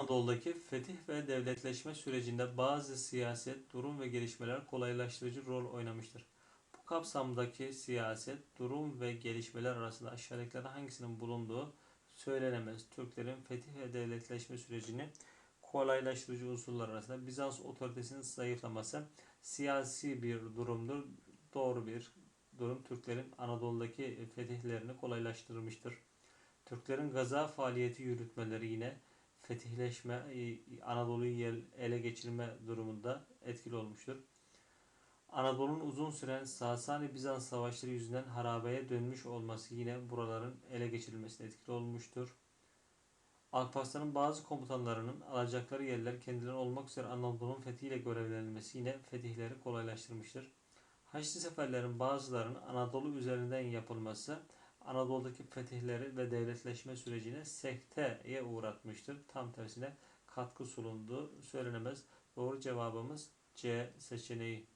Anadolu'daki fetih ve devletleşme sürecinde bazı siyaset, durum ve gelişmeler kolaylaştırıcı rol oynamıştır. Bu kapsamdaki siyaset, durum ve gelişmeler arasında aşağıdakilerden hangisinin bulunduğu söylenemez. Türklerin fetih ve devletleşme sürecini kolaylaştırıcı unsurlar arasında Bizans otoritesinin zayıflaması siyasi bir durumdur. Doğru bir durum Türklerin Anadolu'daki fetihlerini kolaylaştırmıştır. Türklerin gaza faaliyeti yürütmeleri yine fetihleşme, Anadolu'yu ele geçirme durumunda etkili olmuştur. Anadolu'nun uzun süren Sasani-Bizans savaşları yüzünden harabeye dönmüş olması yine buraların ele geçirilmesine etkili olmuştur. Alparslan'ın bazı komutanlarının alacakları yerler kendileri olmak üzere Anadolu'nun fethiyle görevlendirilmesi yine fetihleri kolaylaştırmıştır. Haçlı seferlerin bazılarının Anadolu üzerinden yapılması Anadolu'daki fetihleri ve devletleşme sürecine sekteye uğratmıştır. Tam tersine katkı sunulduğu söylenemez. Doğru cevabımız C seçeneği.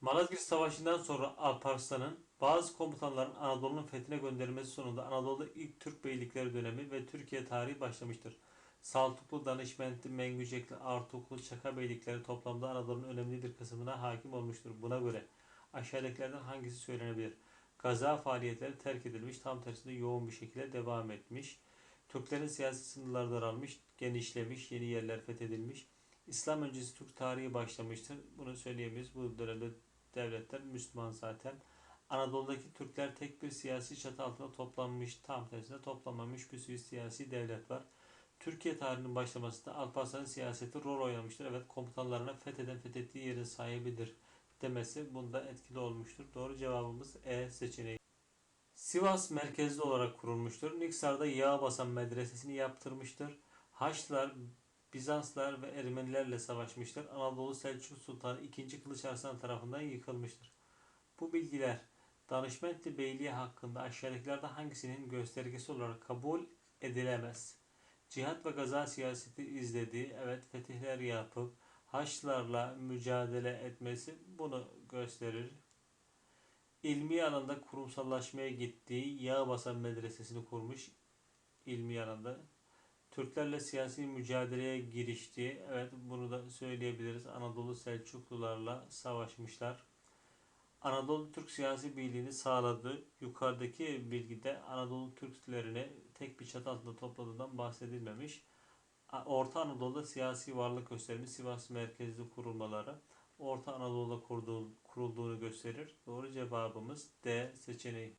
Malazgirt Savaşı'ndan sonra Alparslan'ın bazı komutanların Anadolu'nun fethine gönderilmesi sonunda Anadolu'da ilk Türk beylikleri dönemi ve Türkiye tarihi başlamıştır. Saltuklu, Danışmentli, Mengücekli, Artuklu, Çaka beylikleri toplamda Anadolu'nun önemli bir kısmına hakim olmuştur. Buna göre aşağıdakilerden hangisi söylenebilir? Gaza faaliyetleri terk edilmiş, tam tersinde yoğun bir şekilde devam etmiş. Türklerin siyasi sınırları daralmış, genişlemiş, yeni yerler fethedilmiş. İslam öncesi Türk tarihi başlamıştır. Bunu söyleyemeyiz. Bu dönemde devletler Müslüman zaten. Anadolu'daki Türkler tek bir siyasi çatı altında toplanmış, tam tersine toplanmamış bir sürü siyasi devlet var. Türkiye tarihinin başlamasında Alparslan'ın siyaseti rol oynamıştır. Evet komutanlarına fetheden fethettiği yerin sahibidir demesi bunda etkili olmuştur. Doğru cevabımız E seçeneği. Sivas merkezli olarak kurulmuştur. Niksar'da yağ basan medresesini yaptırmıştır. Haçlılar, Bizanslar ve Ermenilerle savaşmıştır. Anadolu Selçuk Sultanı 2. Kılıç Arslan tarafından yıkılmıştır. Bu bilgiler Danışmentli Beyliği hakkında aşağıdakilerden hangisinin göstergesi olarak kabul edilemez? Cihat ve gaza siyaseti izlediği, evet fetihler yapıp Haçlılarla mücadele etmesi bunu gösterir. İlmi alanda kurumsallaşmaya gittiği yağ basan medresesini kurmuş ilmi alanda. Türklerle siyasi mücadeleye giriştiği, evet bunu da söyleyebiliriz. Anadolu Selçuklularla savaşmışlar. Anadolu Türk siyasi birliğini sağladı. Yukarıdaki bilgide Anadolu Türklerini tek bir çatı altında topladığından bahsedilmemiş. Orta Anadolu'da siyasi varlık göstermiş Sivas merkezli kurulmaları Orta Anadolu'da kurduğu, kurulduğunu gösterir. Doğru cevabımız D seçeneği.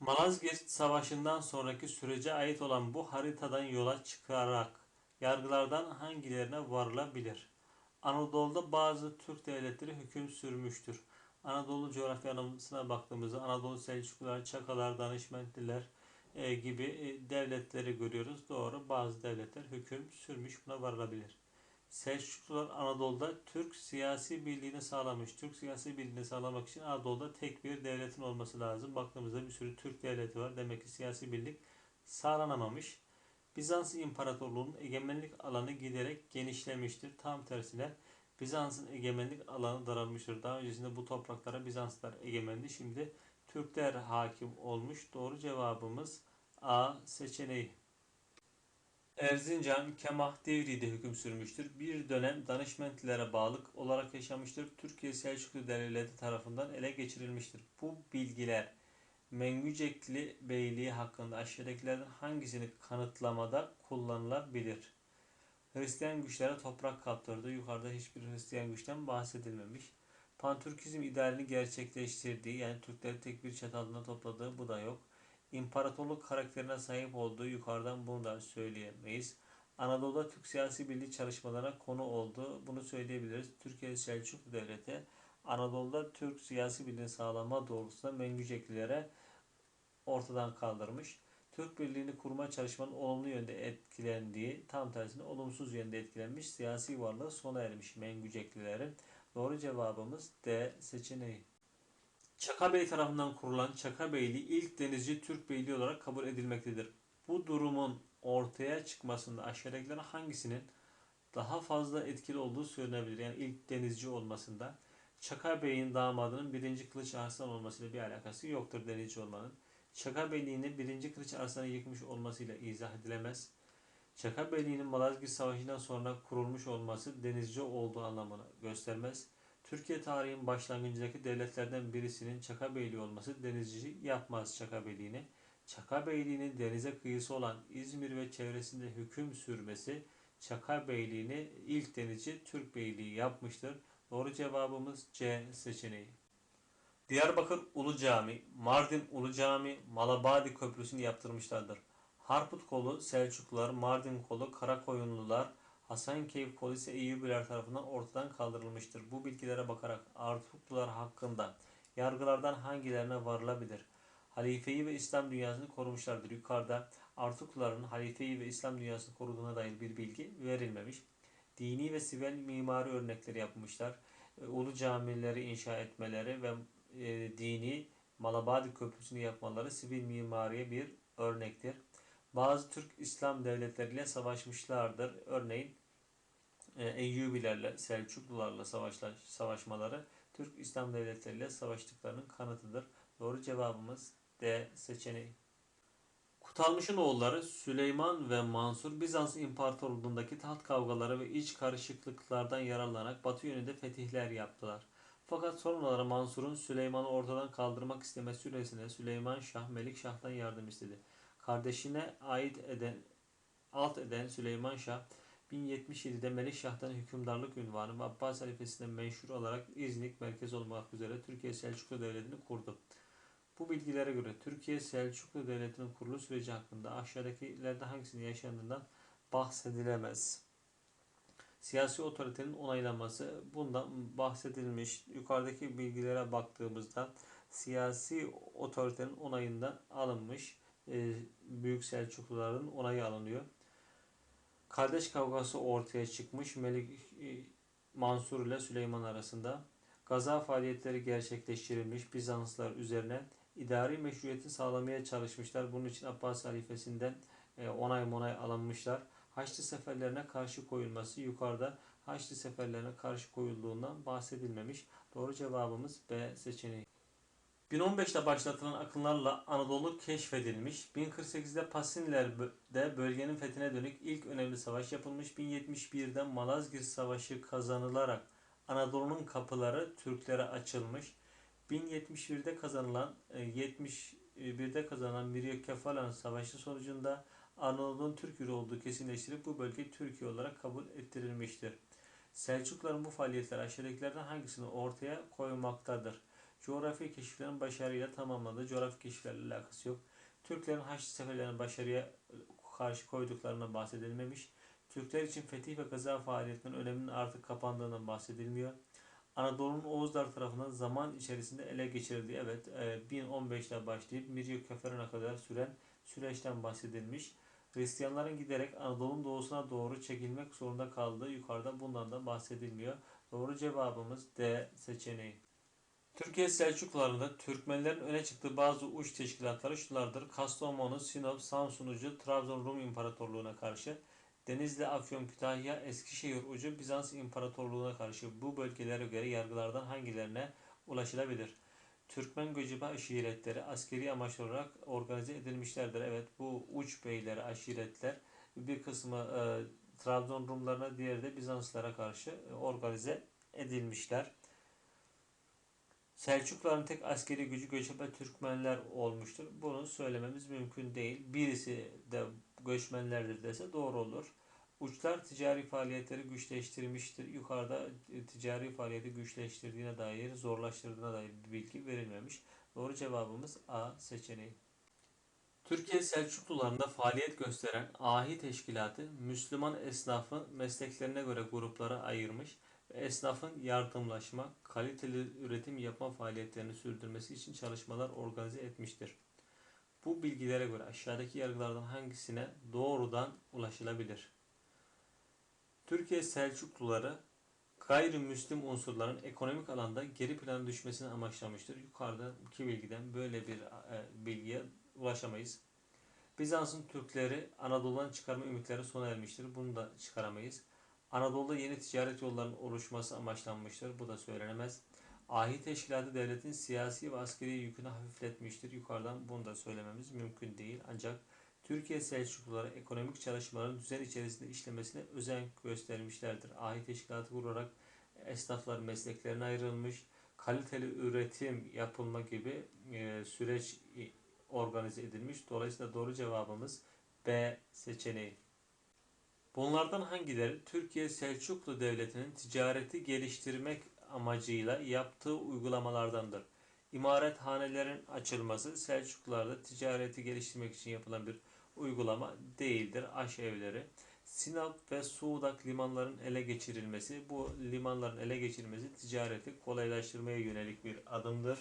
Malazgirt Savaşı'ndan sonraki sürece ait olan bu haritadan yola çıkarak yargılardan hangilerine varılabilir? Anadolu'da bazı Türk devletleri hüküm sürmüştür. Anadolu coğrafyasına baktığımızda Anadolu Selçuklular, Çakalar, Danışmentliler, e, gibi e, devletleri görüyoruz. Doğru bazı devletler hüküm sürmüş buna varılabilir. Selçuklular Anadolu'da Türk siyasi birliğini sağlamış. Türk siyasi birliğini sağlamak için Anadolu'da tek bir devletin olması lazım. Baktığımızda bir sürü Türk devleti var. Demek ki siyasi birlik sağlanamamış. Bizans İmparatorluğu'nun egemenlik alanı giderek genişlemiştir. Tam tersine Bizans'ın egemenlik alanı daralmıştır. Daha öncesinde bu topraklara Bizanslar egemendi. Şimdi Türkler hakim olmuş. Doğru cevabımız A seçeneği. Erzincan Kemah Devri'de hüküm sürmüştür. Bir dönem danışmentlere bağlı olarak yaşamıştır. Türkiye Selçuklu devletleri tarafından ele geçirilmiştir. Bu bilgiler Mengücekli Beyliği hakkında aşağıdakilerden hangisini kanıtlamada kullanılabilir? Hristiyan güçlere toprak kaptırdı. Yukarıda hiçbir Hristiyan güçten bahsedilmemiş. Pantürkizm idealini gerçekleştirdiği yani Türkleri tek bir çatı altında topladığı bu da yok. İmparatorluk karakterine sahip olduğu yukarıdan bunu da söyleyemeyiz. Anadolu'da Türk siyasi birlik çalışmalarına konu oldu. Bunu söyleyebiliriz. Türkiye Selçuklu Devleti Anadolu'da Türk siyasi birliğini sağlama doğrultusunda Mengüceklilere ortadan kaldırmış. Türk birliğini kurma çalışmanın olumlu yönde etkilendiği, tam tersine olumsuz yönde etkilenmiş siyasi varlığı sona ermiş Mengüceklilerin. Doğru cevabımız D seçeneği. Çaka Bey tarafından kurulan Çaka Beyliği ilk denizci Türk Beyliği olarak kabul edilmektedir. Bu durumun ortaya çıkmasında aşağıdakilerin hangisinin daha fazla etkili olduğu söylenebilir. Yani ilk denizci olmasında Çaka Bey'in damadının birinci Kılıç Arslan olmasıyla bir alakası yoktur denizci olmanın. Çaka Beyliğini birinci Kılıç Arslan'ı yıkmış olmasıyla izah edilemez. Çaka Beyliği'nin Malazgirt Savaşı'ndan sonra kurulmuş olması denizci olduğu anlamını göstermez. Türkiye tarihinin başlangıcındaki devletlerden birisinin Çaka Beyliği olması denizci yapmaz Çaka Beyliği'ni. Çaka Beyliği'nin denize kıyısı olan İzmir ve çevresinde hüküm sürmesi Çaka Beyliği'ni ilk denizci Türk Beyliği yapmıştır. Doğru cevabımız C seçeneği. Diyarbakır Ulu Cami, Mardin Ulu Cami, Malabadi Köprüsü'nü yaptırmışlardır. Harput kolu Selçuklular, Mardin kolu Karakoyunlular, Hasankeyf kolu ise Eyyubiler tarafından ortadan kaldırılmıştır. Bu bilgilere bakarak Artuklular hakkında yargılardan hangilerine varılabilir? Halifeyi ve İslam dünyasını korumuşlardır. Yukarıda Artukluların halifeyi ve İslam dünyasını koruduğuna dair bir bilgi verilmemiş. Dini ve sivil mimari örnekleri yapmışlar. E, Ulu camileri inşa etmeleri ve e, dini Malabadi Köprüsü'nü yapmaları sivil mimariye bir örnektir. Bazı Türk İslam devletleriyle savaşmışlardır. Örneğin e, Eyyubilerle, Selçuklularla savaşla, savaşmaları Türk İslam devletleriyle savaştıklarının kanıtıdır. Doğru cevabımız D seçeneği. Kutalmış'ın oğulları Süleyman ve Mansur Bizans İmparatorluğundaki taht kavgaları ve iç karışıklıklardan yararlanarak batı yönünde fetihler yaptılar. Fakat sonraları Mansur'un Süleyman'ı ortadan kaldırmak istemesi süresinde Süleyman Şah Melik Şah'tan yardım istedi. Kardeşine ait eden alt eden Süleyman Şah 1077'de Melik Şah'tan hükümdarlık ünvanı ve Abbas halifesinden menşur olarak İznik merkez olmak üzere Türkiye Selçuklu Devleti'ni kurdu. Bu bilgilere göre Türkiye Selçuklu Devleti'nin kuruluş süreci hakkında aşağıdakilerde hangisinin yaşandığından bahsedilemez. Siyasi otoritenin onaylanması bundan bahsedilmiş. Yukarıdaki bilgilere baktığımızda siyasi otoritenin onayından alınmış. E, Büyük Selçukluların onayı alınıyor. Kardeş kavgası ortaya çıkmış Melik e, Mansur ile Süleyman arasında. Gaza faaliyetleri gerçekleştirilmiş Bizanslar üzerine idari meşruiyeti sağlamaya çalışmışlar. Bunun için Abbas halifesinden e, onay monay alınmışlar. Haçlı seferlerine karşı koyulması yukarıda Haçlı seferlerine karşı koyulduğundan bahsedilmemiş. Doğru cevabımız B seçeneği. 1015'te başlatılan akınlarla Anadolu keşfedilmiş. 1048'de Pasinler'de bölgenin fethine dönük ilk önemli savaş yapılmış. 1071'de Malazgirt Savaşı kazanılarak Anadolu'nun kapıları Türklere açılmış. 1071'de kazanılan 71'de e, kazanan Miryokkefalan Savaşı sonucunda Anadolu'nun Türk yürü olduğu kesinleştirip bu bölge Türkiye olarak kabul ettirilmiştir. Selçukluların bu faaliyetler aşağıdakilerden hangisini ortaya koymaktadır? Coğrafi keşiflerin başarıyla tamamladığı coğrafi keşiflerle alakası yok. Türklerin Haçlı seferlerinin başarıya karşı koyduklarından bahsedilmemiş. Türkler için fetih ve gaza faaliyetlerinin öneminin artık kapandığından bahsedilmiyor. Anadolu'nun Oğuzlar tarafından zaman içerisinde ele geçirildiği evet 1015'te e, başlayıp Miryokkefalan'a kadar süren süreçten bahsedilmiş. Hristiyanların giderek Anadolu'nun doğusuna doğru çekilmek zorunda kaldığı yukarıda bundan da bahsedilmiyor. Doğru cevabımız D seçeneği. Türkiye Selçuklularında Türkmenlerin öne çıktığı bazı uç teşkilatları şunlardır. Kastamonu, Sinop, Samsun ucu Trabzon Rum İmparatorluğu'na karşı, Denizli, Afyon, Kütahya, Eskişehir ucu Bizans İmparatorluğu'na karşı bu bölgelere göre yargılardan hangilerine ulaşılabilir? Türkmen göçebe aşiretleri askeri amaç olarak organize edilmişlerdir. Evet bu uç beyleri aşiretler bir kısmı e, Trabzon Rumlarına diğeri de Bizanslara karşı e, organize edilmişler. Selçukluların tek askeri gücü göçebe Türkmenler olmuştur. Bunu söylememiz mümkün değil. Birisi de göçmenlerdir dese doğru olur. Uçlar ticari faaliyetleri güçleştirmiştir. Yukarıda e, ticari faaliyeti güçleştirdiğine dair, zorlaştırdığına dair bir bilgi verilmemiş. Doğru cevabımız A seçeneği. Türkiye Selçuklularında faaliyet gösteren ahi teşkilatı Müslüman esnafı mesleklerine göre gruplara ayırmış esnafın yardımlaşma, kaliteli üretim yapma faaliyetlerini sürdürmesi için çalışmalar organize etmiştir. Bu bilgilere göre aşağıdaki yargılardan hangisine doğrudan ulaşılabilir? Türkiye Selçukluları gayrimüslim unsurların ekonomik alanda geri plana düşmesini amaçlamıştır. Yukarıdaki bilgiden böyle bir e, bilgiye ulaşamayız. Bizans'ın Türkleri Anadolu'dan çıkarma ümitleri sona ermiştir. Bunu da çıkaramayız. Anadolu'da yeni ticaret yollarının oluşması amaçlanmıştır. Bu da söylenemez. Ahi teşkilatı devletin siyasi ve askeri yükünü hafifletmiştir. Yukarıdan bunu da söylememiz mümkün değil. Ancak Türkiye Selçukluları ekonomik çalışmaların düzen içerisinde işlemesine özen göstermişlerdir. Ahi teşkilatı kurarak esnaflar mesleklerine ayrılmış, kaliteli üretim yapılma gibi e, süreç organize edilmiş. Dolayısıyla doğru cevabımız B seçeneği. Bunlardan hangileri Türkiye Selçuklu Devleti'nin ticareti geliştirmek amacıyla yaptığı uygulamalardandır? İmarethanelerin açılması Selçuklularda ticareti geliştirmek için yapılan bir uygulama değildir. Aş evleri. Sinop ve Suğdak limanların ele geçirilmesi, bu limanların ele geçirilmesi ticareti kolaylaştırmaya yönelik bir adımdır.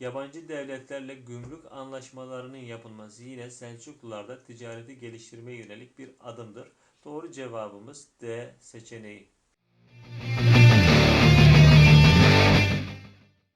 Yabancı devletlerle gümrük anlaşmalarının yapılması yine Selçuklularda ticareti geliştirmeye yönelik bir adımdır. Doğru cevabımız D seçeneği.